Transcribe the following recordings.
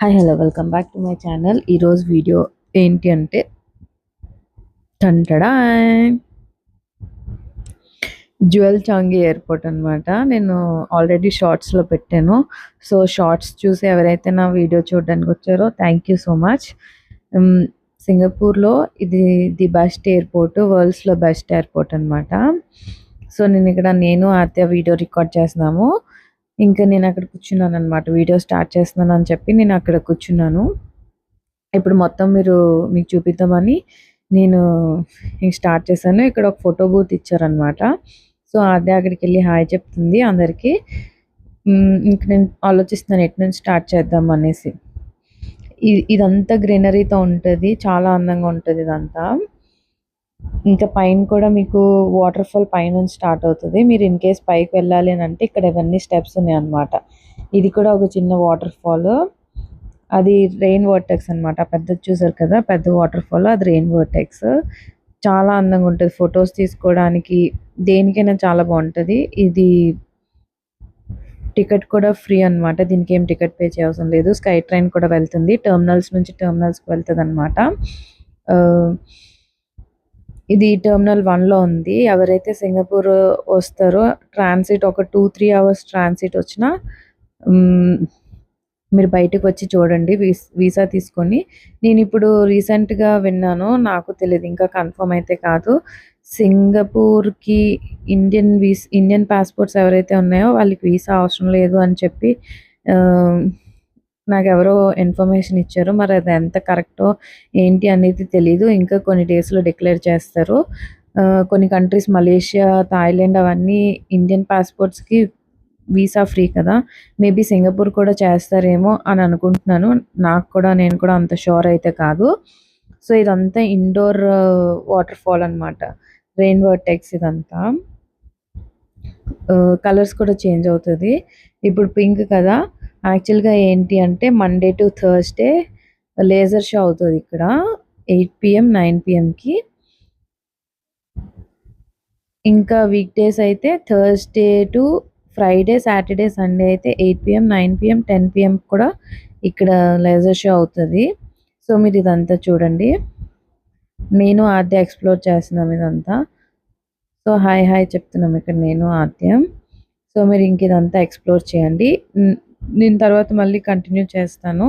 Hi hello welcome back to my channel ఈరోజు video ఏంటి అంటే టంటడా జ్యువెల్ చాంగి ఎయిర్పోర్ట్ అనమాట నేను ఆల్రెడీ షార్ట్స్లో పెట్టాను. సో షార్ట్స్ చూసి ఎవరైతే నా వీడియో చూడడానికి వచ్చారో థ్యాంక్ యూ సో మచ్ సింగపూర్లో ఇది ది బెస్ట్ ఎయిర్పోర్ట్ వరల్డ్స్లో బెస్ట్ ఎయిర్పోర్ట్ అనమాట సో నేను ఇక్కడ నేను ఆత్య వీడియో రికార్డ్ చేస్తున్నాము. ఇంకా నేను అక్కడ కూర్చున్నాను అనమాట వీడియో స్టార్ట్ చేస్తున్నాను అని చెప్పి నేను అక్కడ కూర్చున్నాను. ఇప్పుడు మొత్తం మీరు మీకు చూపిద్దామని నేను స్టార్ట్ చేశాను. ఇక్కడ ఒక ఫోటో బూత్ ఇచ్చారనమాట సో అదే అక్కడికి వెళ్ళి హాయ్ చెప్తుంది అందరికీ. ఇంక నేను ఆలోచిస్తున్నాను ఎటు నుంచి స్టార్ట్ చేద్దాం అనేసి. ఇదంతా గ్రీనరీతో ఉంటుంది. చాలా అందంగా ఉంటుంది ఇదంతా. ఇంకా పైన కూడా మీకు వాటర్ ఫాల్ పైన స్టార్ట్ అవుతుంది. మీరు ఇన్ కేస్ పైకి వెళ్ళాలి అని అంటే ఇక్కడ ఇవన్నీ స్టెప్స్ ఉన్నాయి అన్నమాట. ఇది కూడా ఒక చిన్న వాటర్ ఫాల్ అది రెయిన్ వర్టెక్స్ అన్నమాట. పెద్దది చూసారు కదా? పెద్ద వాటర్ ఫాల్ అది రెయిన్ వర్టెక్స్ చాలా అందంగా ఉంటుంది. ఫొటోస్ తీసుకోవడానికి దేనికైనా చాలా బాగుంటుంది. ఇది టికెట్ కూడా ఫ్రీ అన్నమాట. దీనికి ఏం టికెట్ పే చేయవసరం లేదు. స్కై ట్రైన్ కూడా వెళ్తుంది. టెర్మినల్స్ నుంచి టెర్మినల్స్కి వెళ్తుంది అనమాట ఇది టెర్మినల్ వన్లో ఉంది. ఎవరైతే సింగపూర్ వస్తారో ట్రాన్సిట్ ఒక టూ త్రీ అవర్స్ ట్రాన్సిట్ వచ్చినా మీరు బయటకు వచ్చి చూడండి వీసా తీసుకొని. నేను ఇప్పుడు రీసెంట్గా విన్నాను నాకు తెలియదు ఇంకా కన్ఫర్మ్ అయితే కాదు. సింగపూర్కి ఇండియన్ వీస్ ఇండియన్ పాస్పోర్ట్స్ ఎవరైతే ఉన్నాయో వాళ్ళకి వీసా అవసరం లేదు అని చెప్పి నాకు ఎవరో ఇన్ఫర్మేషన్ ఇచ్చారు. మరి అది ఎంత కరెక్టో ఏంటి అనేది తెలీదు. ఇంకా కొన్ని డేస్లో డిక్లేర్ చేస్తారు. కొన్ని కంట్రీస్ మలేషియా థాయిలాండ్ అవన్నీ ఇండియన్ పాస్పోర్ట్స్కి వీసా ఫ్రీ కదా. మేబీ సింగపూర్ కూడా చేస్తారేమో అని అనుకుంటున్నాను. నాకు కూడా నేను కూడా అంత షూర్ అయితే కాదు. సో ఇదంతా ఇండోర్ వాటర్ ఫాల్ అనమాట రెయిన్ వర్టెక్స్ ఇదంతా. కలర్స్ కూడా చేంజ్ అవుతుంది. ఇప్పుడు పింక్ కదా. యాక్చువల్గా ఏంటి అంటే Monday to Thursday laser show అవుతుంది ఇక్కడ ఎయిట్ పిఎం నైన్ పిఎంకి. ఇంకా వీక్ డేస్ అయితే Thursday to Friday Saturday Sunday అయితే eight PM nine PM ten PM కూడా ఇక్కడ లేజర్ షో అవుతుంది. సో మీరు ఇదంతా చూడండి. నేను ఆద్య ఎక్స్ప్లోర్ చేస్తున్నాం ఇదంతా. సో హాయ్ హాయ్ చెప్తున్నాం ఇక్కడ నేను ఆద్యం. సో మీరు ఇంక ఇదంతా ఎక్స్ప్లోర్ చేయండి. నేను తర్వాత మళ్ళీ కంటిన్యూ చేస్తాను.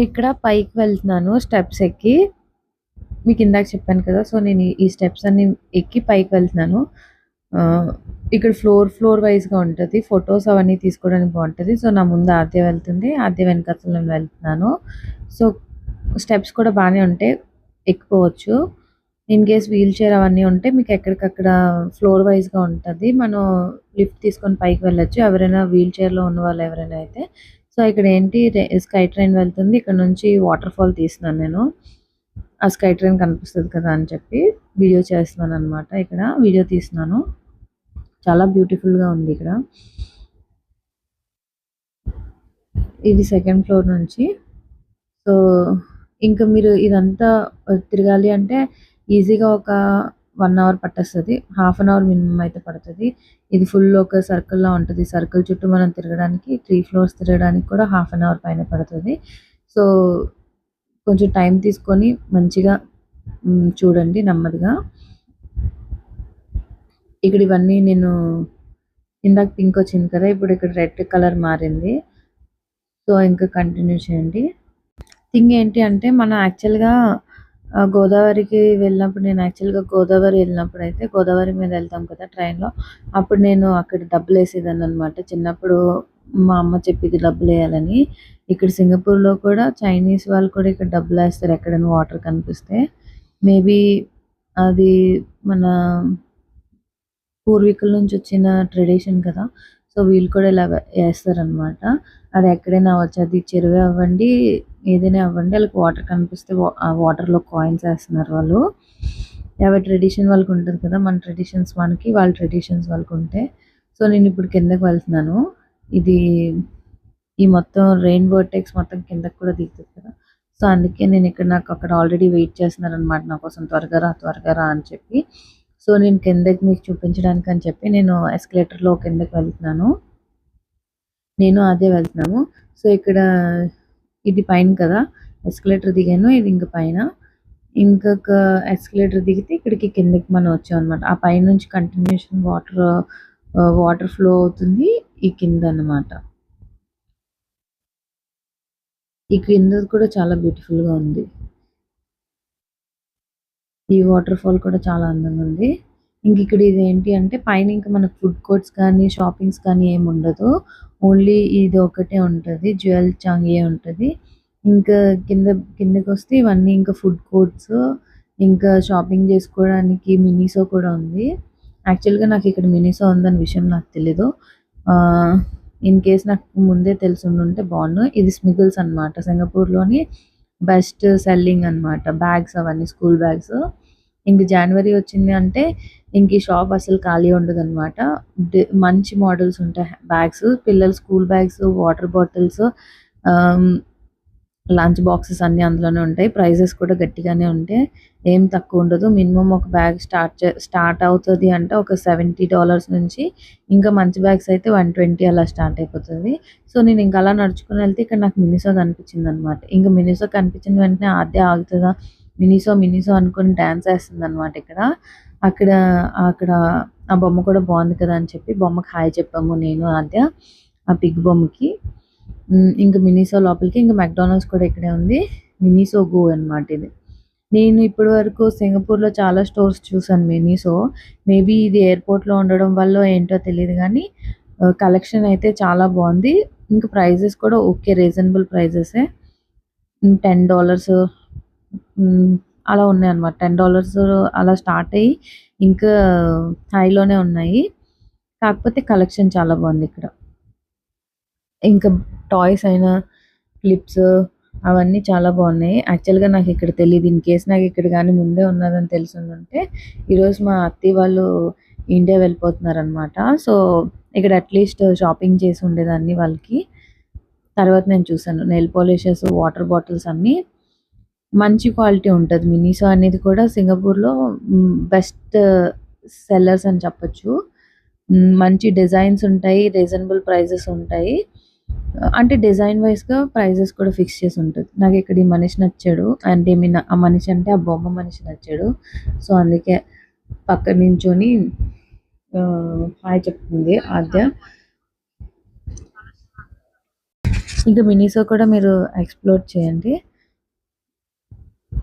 ఇక్కడ పైకి వెళ్తున్నాను స్టెప్స్ ఎక్కి. మీకు ఇందాక చెప్పాను కదా సో నేను ఈ- స్టెప్స్ అన్ని ఎక్కి పైకి వెళ్తున్నాను. ఆ, ఇక్కడ ఫ్లోర్ ఫ్లోర్ వైజ్గా ఉంటుంది. ఫొటోస్ అవన్నీ తీసుకోవడానికి బాగుంటుంది. సో నా ముందు ఆద్య వెళ్తుంది. ఆద్య వెనకతలు నేను వెళ్తున్నాను. సో స్టెప్స్ కూడా బాగానే ఉంటాయి. ఎక్కిపోవచ్చు. ఇన్ కేస్ వీల్ చైర్ అవన్నీ ఉంటే మీకు ఎక్కడికక్కడ ఫ్లోర్ వైజ్గా ఉంటుంది. మనం లిఫ్ట్ తీసుకొని పైకి వెళ్ళొచ్చు. ఎవరైనా వీల్ చైర్లో ఉన్న వాళ్ళు ఎవరైనా అయితే సో ఇక్కడ ఏంటి స్కై ట్రైన్ వెళ్తుంది. ఇక్కడ నుంచి వాటర్ ఫాల్ తీస్తున్నాను నేను. ఆ స్కై ట్రైన్ కనిపిస్తుంది కదా అని చెప్పి వీడియో చేస్తున్నాను అనమాట ఇక్కడ. వీడియో తీస్తున్నాను. చాలా బ్యూటిఫుల్గా గా ఉంది ఇక్కడ. ఇది సెకండ్ ఫ్లోర్ నుంచి. సో ఇంకా మీరు ఇదంతా తిరగాలి అంటే ఈజీగా ఒక వన్ అవర్ పట్టేస్తుంది. హాఫ్ అన్ అవర్ మినిమం అయితే పడుతుంది. ఇది ఫుల్ ఒక సర్కిల్లో ఉంటుంది. సర్కిల్ చుట్టూ మనం తిరగడానికి త్రీ ఫ్లోర్స్ తిరగడానికి కూడా హాఫ్ అన్ అవర్ పైన పడుతుంది. సో కొంచెం టైం తీసుకొని మంచిగా చూడండి నెమ్మదిగా. ఇక్కడ ఇవన్నీ నేను ఇందాక పింక్ వచ్చింది కదా ఇప్పుడు ఇక్కడ రెడ్ కలర్ మారింది. సో ఇంకా కంటిన్యూ చేయండి. థింగ్ ఏంటి అంటే మనం యాక్చువల్గా గోదావరికి వెళ్ళినప్పుడు నేను యాక్చువల్‌గా గోదావరి వెళ్ళినప్పుడు అయితే గోదావరి మీద వెళ్తాం కదా ట్రైన్‌లో. అప్పుడు నేను అక్కడ డబ్బులు వేసేదాన్ని అనమాట చిన్నప్పుడు మా అమ్మ చెప్పేది డబ్బులేయాలని. ఇక్కడ సింగపూర్‌లో కూడా చైనీస్ వాళ్ళు కూడా ఇక్కడ డబ్బులు వేస్తారు ఎక్కడైనా వాటర్ కనిపిస్తే. మేబీ అది మన పూర్వీకుల నుంచి వచ్చిన ట్రెడిషన్ కదా! సో, వీళ్ళు కూడా ఇలా వేస్తారనమాట అది ఎక్కడైనా అవ్వచ్చు. అది చెరువే అవ్వండి, ఏదైనా అవ్వండి వాళ్ళకి వాటర్ కనిపిస్తే ఆ వాటర్‌లో కాయిన్స్ వేస్తున్నారు వాళ్ళు. ఎవరి ట్రెడిషన్ వాళ్ళకి ఉంటుంది కదా! మన ట్రెడిషన్స్ మనకి, వాళ్ళ ట్రెడిషన్స్ వాళ్ళకుంటాయి. సో, నేను ఇప్పుడు కిందకి వెళ్తున్నాను. ఇది ఈ మొత్తం రెయిన్ వర్టెక్స్ మొత్తం కిందకి కూడా దిగుతుంది కదా! సో, అందుకే నేను ఇక్కడ నాకు అక్కడ ఆల్రెడీ వెయిట్ చేస్తున్నారనమాట నా కోసం త్వరగా రా, త్వరగా రా అని చెప్పి. సో, నేను కిందకి మీకు చూపించడానికి అని చెప్పి నేను ఎస్కలేటర్‌లో కిందకి వెళ్తున్నాను. నేను అదే వెళ్తున్నాము. సో, ఇక్కడ ఇది పైన కదా! ఎస్కలేటర్ దిగాను. ఇది ఇంక పైన. ఇంకొక ఎస్కలేటర్ దిగితే ఇక్కడికి కిందకి మనం వచ్చామనమాట. ఆ పైనుంచి కంటిన్యూషన్ వాటర్ వాటర్ ఫ్లో అవుతుంది. ఈ కిందనమాట. ఈ కింద కూడా చాలా బ్యూటిఫుల్‌గా ఉంది. ఈ వాటర్ ఫాల్ కూడా చాలా అందంగా ఉంది. ఇంక ఇక్కడ ఇది ఏంటి అంటే పైన ఇంకా మనకు ఫుడ్ కోర్ట్స్ కానీ, షాపింగ్స్ కానీ ఏముండదు. ఓన్లీ ఇది ఒకటే ఉంటుంది జ్యువెల్ చాంగియే ఉంటుంది ఇంకా కింద కిందకొస్తే ఇవన్నీ ఇంకా ఫుడ్ కోర్ట్స్, ఇంకా షాపింగ్ చేసుకోవడానికి మినీసో కూడా ఉంది. యాక్చువల్‌గా నాకు ఇక్కడ మినీసో ఉందన్న విషయం నాకు తెలీదు. ఇన్ కేస్ నాకు ముందే తెలిసి ఉండుంటే బాగున్నాయి ఇది స్మిగిల్స్ అనమాట. సింగపూర్‌లోని బెస్ట్ సెల్లింగ్ అనమాట. బ్యాగ్స్ అవన్నీ స్కూల్ బ్యాగ్స్. ఇంక జనవరి వచ్చింది అంటే ఇంక ఈ షాప్ అసలు ఖాళీ ఉండదు అనమాట మంచి మోడల్స్ ఉంటాయి బ్యాగ్స్. పిల్లల school bags, water bottles lunch boxes అన్నీ అందులోనే ఉంటాయి. ప్రైజెస్ కూడా గట్టిగానే ఉంటాయి. ఏం తక్కువ ఉండదు. మినిమం ఒక బ్యాగ్ స్టార్ట్ చే స్టార్ట్ అవుతుంది అంటే ఒక $70 నుంచి ఇంకా మంచి బ్యాగ్స్ అయితే 120 అలా స్టార్ట్ అయిపోతుంది సో, నేను ఇంకా అలా నడుచుకుని వెళ్తే ఇక్కడ నాకు మినిసో కనిపించిందనమాట. ఇంకా మినిసో కనిపించిన వెంటనే ఆద్య ఆగుతుందా మినిసో, మినిసో డ్యాన్స్ వేస్తుంది అనమాట ఇక్కడ. అక్కడ అక్కడ ఆ బొమ్మ కూడా బాగుంది కదా! అని చెప్పి బొమ్మకి హాయ్ చెప్పాము నేను, ఆద్య. ఆ పిగ్ బొమ్మకి. ఇంకా మినీసో లోపలికి ఇంకా మెక్‌డానల్డ్స్ కూడా ఇక్కడే ఉంది. మినీసో గో అనమాట ఇది. నేను ఇప్పటి వరకు సింగపూర్‌లో చాలా స్టోర్స్ చూసాను మినీసో మేబీ ఇది ఎయిర్‌పోర్ట్‌లో ఉండడం వల్ల ఏంటో తెలియదు కానీ కలెక్షన్ అయితే చాలా బాగుంది ఇంకా ప్రైజెస్ కూడా ఓకే. రీజనబుల్ ప్రైజెసే. టెన్ డాలర్స్ అలా ఉన్నాయి అనమాట టెన్ డాలర్స్ అలా స్టార్ట్ అయ్యి ఇంకా హైలోనే ఉన్నాయి. కాకపోతే కలెక్షన్ చాలా బాగుంది ఇక్కడ ఇంకా టాయ్స్ అయినా, క్లిప్స్ అవన్నీ చాలా బాగున్నాయి యాక్చువల్‌గా నాకు ఇక్కడ తెలియదు ఇన్ కేస్ ఇక్కడ కానీ ముందే ఉన్నదని ఉంటే ఈరోజు మా అత్తి వాళ్ళు ఇండియా వెళ్ళిపోతున్నారనమాట. సో, ఇక్కడ అట్‌లీస్ట్ షాపింగ్ చేసి ఉండేదాన్ని వాళ్ళకి. తర్వాత నేను చూసాను. నెయిల్ పాలిషెస్, వాటర్ బాటిల్స్ అన్నీ మంచి క్వాలిటీ ఉంటుంది మినీసో అనేది కూడా సింగపూర్‌లో బెస్ట్ సెల్లర్స్ అని చెప్పొచ్చు. మంచి డిజైన్స్ ఉంటాయి. రీజనబుల్ ప్రైజెస్ ఉంటాయి. అంటే డిజైన్ వైస్‌గా ప్రైజెస్ కూడా ఫిక్స్ చేసి ఉంటుంది నాకు ఇక్కడ ఈ మనిషి నచ్చాడు. అంటే మీ ఆ మనిషి అంటే ఆ బొమ్మ మనిషి నచ్చాడు. సో, అందుకే పక్కన నించొని హాయ్ చెప్తుంది ఆద్య. ఇంకా మినీసో కూడా మీరు ఎక్స్‌ప్లోర్ చేయండి.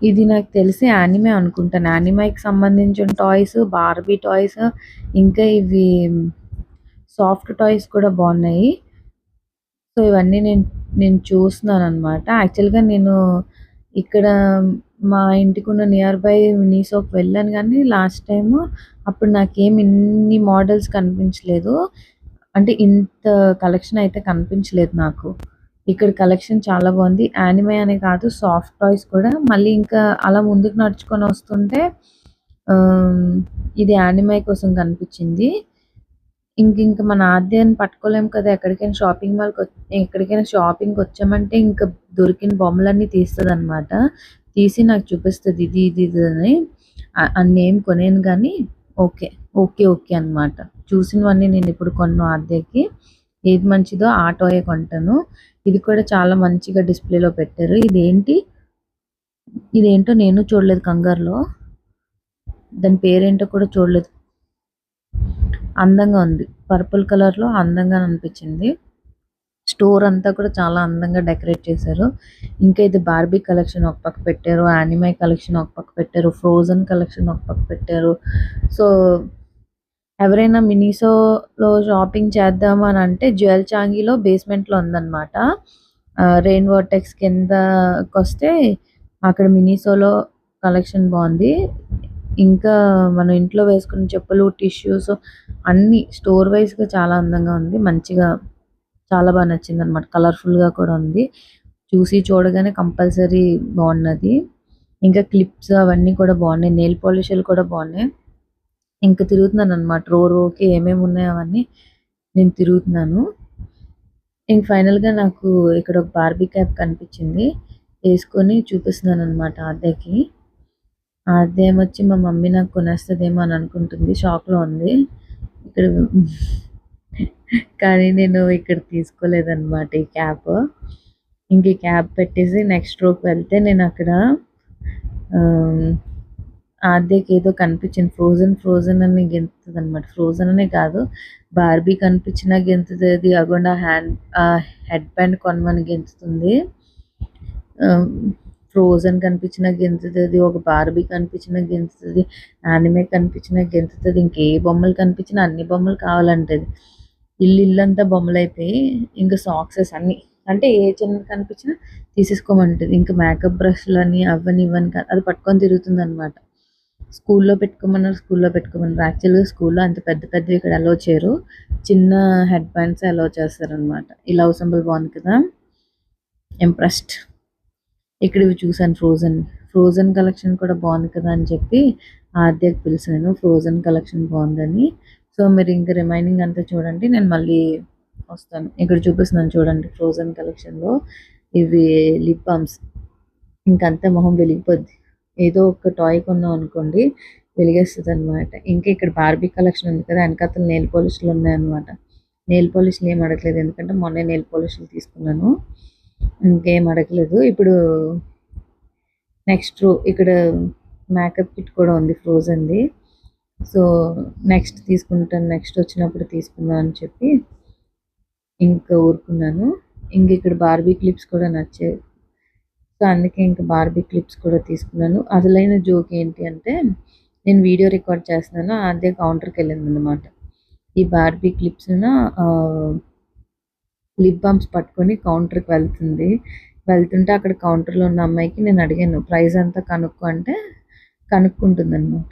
ఇది నాకు తెలిసి యానిమే అనుకుంటాను. యానిమేకి సంబంధించిన టాయ్స్, బార్బీ టాయ్స్ ఇంకా ఇవి సాఫ్ట్ టాయ్స్ కూడా బాగున్నాయి సో, ఇవన్నీ నేను నేను చూస్తున్నాను అనమాట యాక్చువల్‌గా నేను ఇక్కడ మా ఇంటికున్న నియర్ బై మినిసోకి వెళ్ళాను కానీ లాస్ట్ టైము అప్పుడు నాకేం ఇన్ని మోడల్స్ కనిపించలేదు. అంటే ఇంత కలెక్షన్ అయితే కనిపించలేదు నాకు. ఇక్కడ కలెక్షన్ చాలా బాగుంది యానిమే అనే కాదు సాఫ్ట్ టాయ్స్ కూడా మళ్ళీ ఇంకా అలా ముందుకు నడుచుకొని వస్తుంటే ఇది యానిమే కోసం కనిపించింది. ఇంక ఇంక మన ఆద్యాన్ని పట్టుకోలేము కదా! ఎక్కడికైనా షాపింగ్ మాల్‌కి ఎక్కడికైనా షాపింగ్కి వచ్చామంటే ఇంకా దొరికిన బొమ్మలన్నీ తీస్తుంది అనమాట తీసి నాకు చూపిస్తుంది ఇది, ఇది, ఇది అని. అన్నీ ఏం కొనేను కానీ ఓకే. ఓకే. ఓకే అనమాట. చూసినవన్నీ నేను ఇప్పుడు కొన్ను ఆద్యకి. ఏది మంచిదో ఆ టాయే కొంటాను. ఇది కూడా చాలా మంచిగా డిస్‌ప్లేలో పెట్టారు. ఇదేంటి? ఇదేంటో నేను చూడలేదు కంగారులో. దాని పేరేంటో కూడా చూడలేదు. అందంగా ఉంది. పర్పుల్ కలర్‌లో అందంగా అనిపించింది. స్టోర్ అంతా కూడా చాలా అందంగా డెకరేట్ చేశారు. ఇంకా ఇది బార్బీ కలెక్షన్ ఒక పక్క పెట్టారు. యానిమై కలెక్షన్ ఒక పక్క పెట్టారు. ఫ్రోజన్ కలెక్షన్ ఒక పక్క పెట్టారు. సో ఎవరైనా మినీసోలో షాపింగ్ చేద్దాం అని అంటే జ్యువెల్ చాంగీలో బేస్మెంట్లో ఉందన్నమాట. రెయిన్ వాటెక్స్ కిందకి వస్తే అక్కడ మినీసోలో కలెక్షన్ బాగుంది. ఇంకా మనం ఇంట్లో వేసుకున్న చెప్పులు టిష్యూస్ అన్నీ స్టోర్ వైజ్గా చాలా అందంగా ఉంది. మంచిగా చాలా బాగా నచ్చింది అనమాట కలర్ఫుల్గా కూడా ఉంది. చూసి చూడగానే కంపల్సరీ బాగున్నది. ఇంకా క్లిప్స్ అవన్నీ కూడా బాగున్నాయి. నెయిల్ పాలిష్లు కూడా బాగున్నాయి. ఇంకా తిరుగుతున్నాను అనమాట రో రోకి ఏమేమి ఉన్నాయో అవన్నీ నేను తిరుగుతున్నాను. ఇంక ఫైనల్గా నాకు ఇక్కడ ఒక బార్బీ క్యాప్ కనిపించింది. వేసుకొని చూపిస్తున్నాను అనమాట అద్దెకి అదేమొచ్చి మా మమ్మీ నాకు కొనేస్తుందేమో అని అనుకుంటుంది. షాక్లో ఉంది. ఇక్కడ కానీ నేను ఇక్కడ తీసుకోలేదన్నమాట ఈ క్యాప్. ఇంక ఈ క్యాప్ పెట్టేసి నెక్స్ట్ రోకి వెళ్తే నేను అక్కడ ఆద్యకి ఏదో కనిపించింది. ఫ్రోజన్ ఫ్రోజన్ అని గెంతుతుంది అనమాట ఫ్రోజన్ అనే కాదు. బార్బీ కనిపించినా గెంతుతుంది. అగొండ హ్యాండ్ హెడ్ బ్యాండ్ కొనమని గెంతుతుంది. ఫ్రోజన్ కనిపించిన గెంతుతుంది ఒక బార్బీ కనిపించిన గెంతుతుంది యానిమే కనిపించిన గెంతుతుంది ఇంకే బొమ్మలు కనిపించినా అన్ని బొమ్మలు కావాలంటది. ఇల్లు ఇల్లంతా బొమ్మలు అయిపోయి ఇంకా సాక్సెస్ అన్ని అంటే ఏ చిన్న కనిపించినా తీసేసుకోమంటుంది. ఇంకా మేకప్ బ్రష్లు అని అవని ఇవని అది పట్టుకొని తిరుగుతుంది అనమాట స్కూల్లో పెట్టుకోమన్నారు స్కూల్లో పెట్టుకోమన్నారు. యాక్చువల్గా స్కూల్లో అంత పెద్ద పెద్దవి ఇక్కడ అలో చేయరు. చిన్న హెడ్ బ్యాండ్స్ అలో చేస్తారనమాట ఈ లవ్ సింబల్ బాగుంది కదా. ఇంప్రెస్డ్ ఇక్కడ ఇవి చూసాను ఫ్రోజన్ ఫ్రోజన్ కలెక్షన్ కూడా బాగుంది కదా అని చెప్పి ఆద్యకు పిలిచాను ఫ్రోజన్ కలెక్షన్ బాగుందని. సో మీరు ఇంకా రిమైనింగ్ అంతా చూడండి. నేను మళ్ళీ వస్తాను. ఇక్కడ చూపిస్తున్నాను చూడండి ఫ్రోజన్ కలెక్షన్లో ఇవి లిప్ బామ్స్ ఇంకంతా మొహం వెలిగిపోద్ది. ఏదో ఒక టాయ్ కొన్నాం అనుకోండి వెలిగేస్తుంది అనమాట ఇంకా ఇక్కడ బార్బీ కలెక్షన్ ఉంది కదా వెనకాతల నెయిల్ పాలిష్లు ఉన్నాయన్నమాట. నెయిల్ పాలిష్లు ఏం అడగలేదు. ఎందుకంటే మొన్నే నెయిల్ పాలిష్లు తీసుకున్నాను. ఇంకేం అడగలేదు. ఇప్పుడు నెక్స్ట్ ఇక్కడ మేకప్ కిట్ కూడా ఉంది ఫ్రోజన్ది సో నెక్స్ట్ తీసుకుంటాను నెక్స్ట్ వచ్చినప్పుడు తీసుకుందాం అని చెప్పి ఇంకా ఊరుకున్నాను. ఇంక ఇక్కడ బార్బీ క్లిప్స్ కూడా నచ్చాయి సో అందుకే ఇంకా బార్బీ క్లిప్స్ కూడా తీసుకున్నాను. అసలైన జోక్ ఏంటి అంటే నేను వీడియో రికార్డ్ చేస్తున్నాను అదే కౌంటర్కి వెళ్ళింది అనమాట ఈ బార్బీ క్లిప్స్ లిప్ బామ్స్ పట్టుకొని కౌంటర్కి వెళ్తుంది. వెళ్తుంటే అక్కడ కౌంటర్లో ఉన్న అమ్మాయికి నేను అడిగాను ప్రైస్ ఎంత కనుక్కో? అంటే కనుక్కుంటుంది అనమాట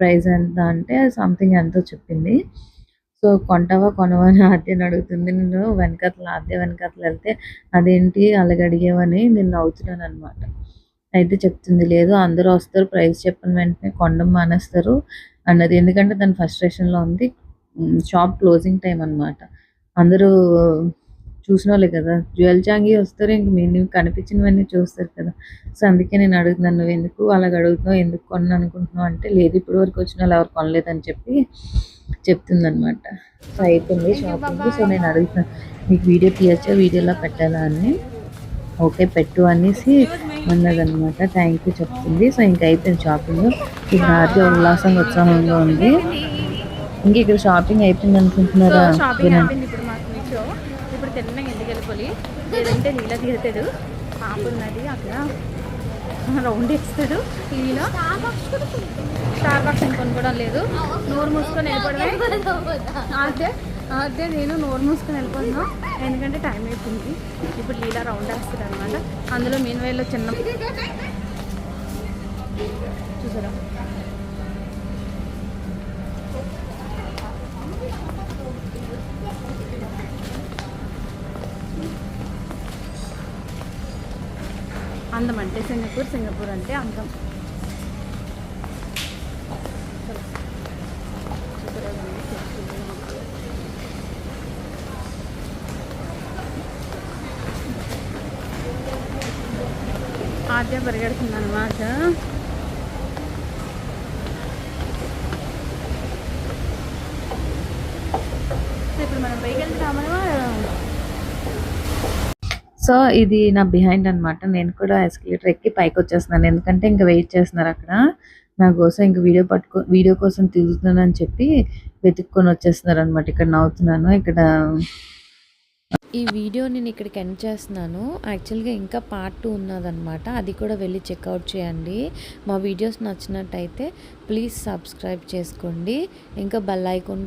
ప్రైస్ ఎంత? అంటే సంథింగ్ ఎంతో చెప్పింది. సో కొంటావా కొనవా? అని ఆద్యని అడుగుతుంది. నేను వెనకట్ల ఆద్య వెనకతల వెళ్తే అదేంటి అలాగ అడిగేవని నేను నవ్వుతున్నాను అనమాట అయితే చెప్తుంది లేదు అందరూ వస్తారు ప్రైస్ చెప్పిన వెంటనే కొండం మానేస్తారు అన్నది. ఎందుకంటే దాని ఫ్రస్ట్రేషన్లో ఉంది. షాప్ క్లోజింగ్ టైం అన్నమాట. అందరూ చూసిన వాళ్ళే కదా. జ్యువెల్ చాంగి వస్తారు ఇంక మీరు కనిపించినవన్నీ చూస్తారు కదా. సో అందుకే నేను అడుగుతున్నాను నువ్వు ఎందుకు అలాగ అడుగుతున్నావు ఎందుకు కొన్నా అనుకుంటున్నావు అంటే లేదు ఇప్పటి వరకు వచ్చిన వాళ్ళు ఎవరు కొనలేదని చెప్పి చెప్తుంది అనమాట సో అయిపోయింది షాపింగ్ సో నేను అడుగుతున్నాను మీకు వీడియో తీయచ్చా వీడియోలో పెట్టాలా అని? ఓకే పెట్టు అనేసి అన్నదన్నమాట థ్యాంక్ యూ చెప్తుంది. సో ఇంకా అయిపోయింది షాపింగ్ ఇప్పుడు ఆద్య ఉల్లాసంగా ఉత్సాహంగా ఉంది. ఇంక ఇక్కడ షాపింగ్ అయిపోయింది అనుకుంటున్నారా? లేదంటే నీళ్ళ తీరుతాడు. పాప ఉన్నది అక్కడ. రౌండ్ ఇస్తాడు టీవీలో. స్టార్ బాక్స్ కొనుక్కోవడం లేదు. నోరు మూసుకొని వెళ్ళిపోవడమే అదే అదే నేను నోరు మూసుకొని వెళ్ళిపోతున్నా ఎందుకంటే టైం అయిపోయింది. ఇప్పుడు లీలా రౌండ్ వేస్తుంది అనమాట అందులో మీన్ వేలో చిన్న చూసారా? అందం అంటే సింగపూర్ సింగపూర్ అంటే అందం. ఆద్య పరిగెడుతుంది అనమాట ఇప్పుడు మనం పైకి వెళ్తామా సో ఇది నా బిహైండ్ అనమాట నేను కూడా ఎస్కలేటర్ ఎక్కి పైకి వచ్చేస్తున్నాను. ఎందుకంటే ఇంకా వెయిట్ చేస్తున్నారు అక్కడ. నా కోసం ఇంకా వీడియో పట్టుకో వీడియో కోసం తిరుగుతున్నాను అని చెప్పి వెతుక్కొని వచ్చేస్తున్నారు అనమాట ఇక్కడ నవ్వుతున్నాను. ఇక్కడ ఈ వీడియో నేను ఇక్కడికి ఎండ్ చేస్తున్నాను. యాక్చువల్గా ఇంకా పార్ట్ టూ ఉన్నదనమాట అది కూడా వెళ్ళి చెక్అవుట్ చేయండి. మా వీడియోస్ నచ్చినట్టయితే ప్లీజ్ సబ్స్క్రైబ్ చేసుకోండి. ఇంకా బెల్ ఐకాన్